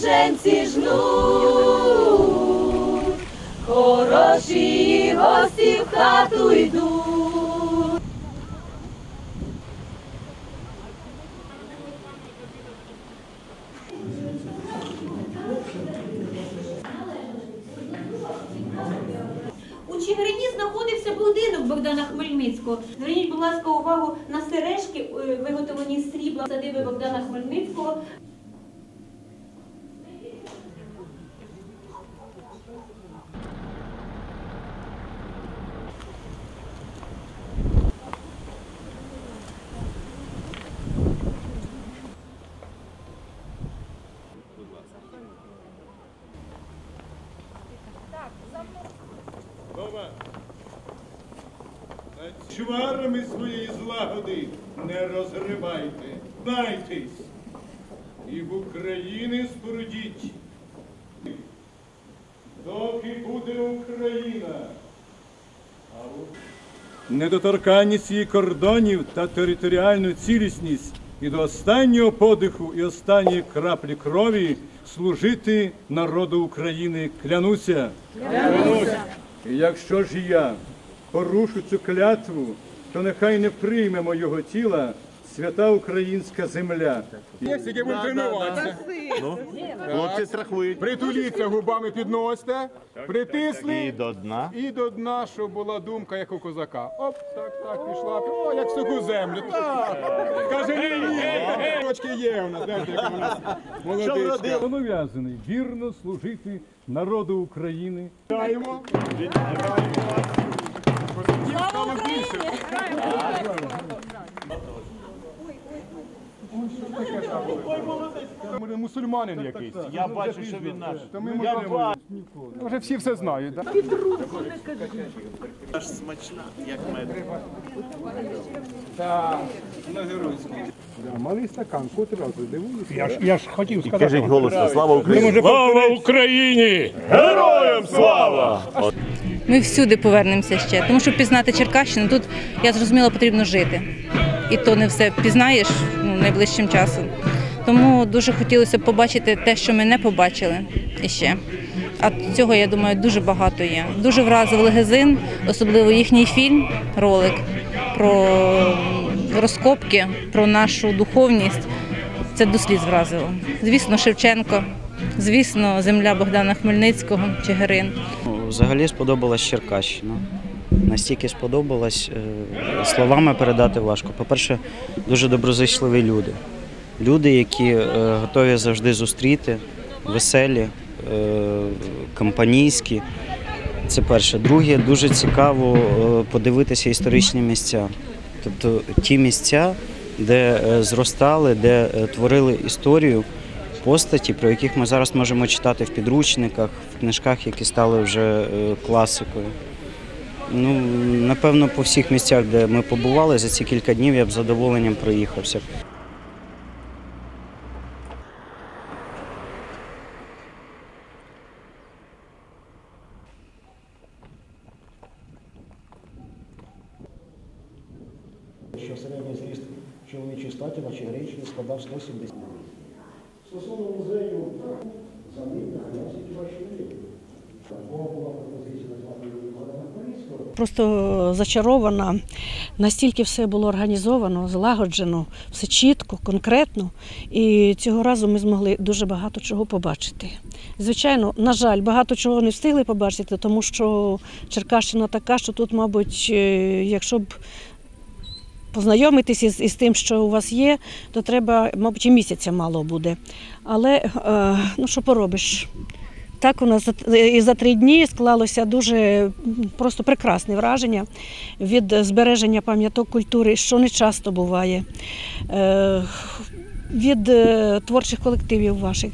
женці жнуть, хороші гості в хату йдуть. У знаходився будинок Богдана Хмельницького. Зверніть, будь ласка, увагу на сережки, е, виготовлені з срібла садиби Богдана Хмельницького. Чварами своєї злагоди не розривайте. Знайтесь. І в Україні спорудіть. Доки буде Україна. А Недоторканність її кордонів та територіальну цілісність і до останнього подиху і останньої краплі крові служити народу України. Клянуся. Клянуся. Якщо ж я порушу цю клятву, то нехай не прийме мого тіла свята українська земля. Є, тільки будемо тренуватися. Хлопці страхують. Притуліться губами підносите, притисли І до дна. і до дна, щоб була думка, як у козака. Оп, так, так, пішла. О, як в суху землю. Так. Каже, ні, є. Точки є у нас. Знаєте, як у нас молодичка. Зобов'язаний вірно служити народу України. Вітаємо. Слава Україні! Може, мусульманин якийсь. Я бачу, що він наш. То ми можемо. Вже всі все знають, так? Аж смачна, як мед. Малий стакан, котрий раз дивуюся. Я ж, я ж хотів сказати. Кажіть голосно, слава Україні! Слава Україні! Героям слава! Ми всюди повернемося ще, тому що пізнати Черкащину тут, я зрозуміла, потрібно жити. І то не все пізнаєш ну, найближчим часом. Тому дуже хотілося б побачити те, що ми не побачили іще. А цього, я думаю, дуже багато є. Дуже вразив Легезин, особливо їхній фільм, ролик про розкопки, про нашу духовність. Це до сліз вразило. Звісно, Шевченко, звісно, земля Богдана Хмельницького, Чигирин. Ну, Взагалі сподобалась Черкащина. Настільки сподобалась, е, словами передати важко. По-перше, дуже доброзичливі люди. Люди, які е, готові завжди зустріти, веселі, е, компанійські. Це перше. Друге, дуже цікаво е, подивитися історичні місця. Тобто ті місця, де зростали, де творили історію постаті, про яких ми зараз можемо читати в підручниках, в книжках, які стали вже класикою. Ну, напевно, по всіх місцях, де ми побували, за ці кілька днів я б задоволенням проїхався. Що середній зріст чоловічої статі на Чигиринщині складав 170. Стосовно музею, за ним нахилявся хіба була пропозиція. Просто зачарована. Настільки все було організовано, злагоджено, все чітко, конкретно. І цього разу ми змогли дуже багато чого побачити. Звичайно, на жаль, багато чого не встигли побачити, тому що Черкащина така, що тут, мабуть, е, якщо б познайомитися із, із тим, що у вас є, то треба, мабуть, і місяця мало буде. Але е, ну що поробиш? Так у нас і за три дні склалося дуже просто прекрасне враження від збереження пам'яток культури, що не часто буває, е, від е, творчих колективів ваших.